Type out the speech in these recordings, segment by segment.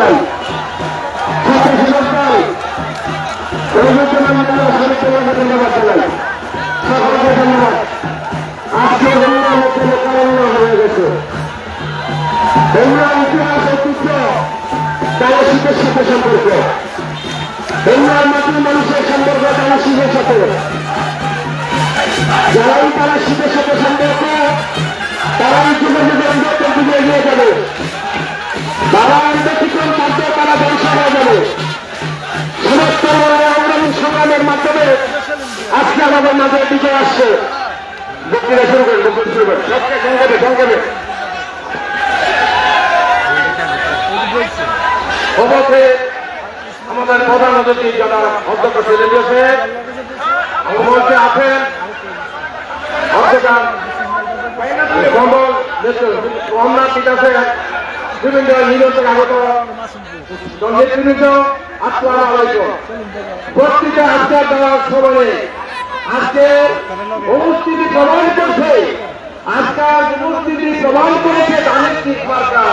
সাথে সম্পর্ক বন্ধুরা মাটির মানুষের সম্পর্ক তারা শীতের সাথে যারাই তারা বিজয় আসছে। বক্তৃতা শুরু করেন, বক্তৃতা শুরু করেন। সংগ্রামে সংগ্রামে অবশ্যই আমাদের প্রধান অতিথি যারা অধ্যক্ষ চলে গেছে মঞ্চে আছেন অধ্যকার কমল ঠিক আছে বিভিন্ন নিরন্তর আগত নেতৃবৃন্দ আসসালাম আলাইকুম। বক্তৃতা আজকে দেওয়ার সময়ে আজকে উপস্থিতি প্রমাণ করছে। আজকাল উপস্থিতি প্রমাণ করেছে ধানের শীত মার্কা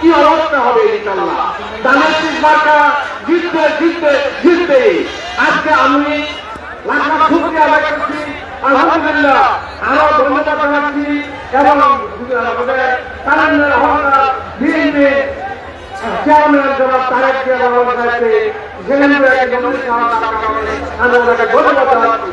কি অবস্থা হবে ইনশাল্লাহ ধানের শীত মার্কা জিতবে জিতবে জিতবে। আজকে আমি লাখ শুক্রিয়া আদায় করছি। আলহামদুলিল্লাহ, আরও ধন্যবাদ জানাচ্ছি এবং আমাদের কালান্দার হওয়ার বিএনপি চেয়ারম্যান জনাব তারেক জিয়া রহমান সাহেবকে সেখানে একটা জনগণ আমি ধন্যবাদ জানাচ্ছি।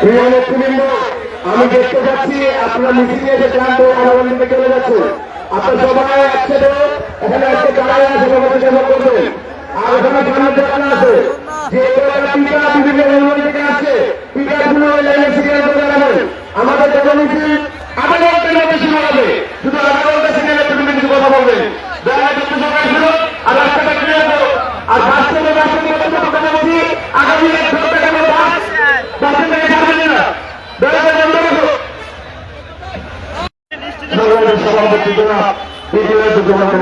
প্রিয় নেতৃবৃন্দ, আমি দেখতে পাচ্ছি আপনারা মিছিল এসে ক্লান্ত আনন্দিত চলে যাচ্ছে। আপনার সবাই একসাথে এখানে আজকে দাঁড়ায় আছে সভাপতি আর ওখানে সামনে দোকান আছে, যে সভাপতি জনাব বিজয় জনাব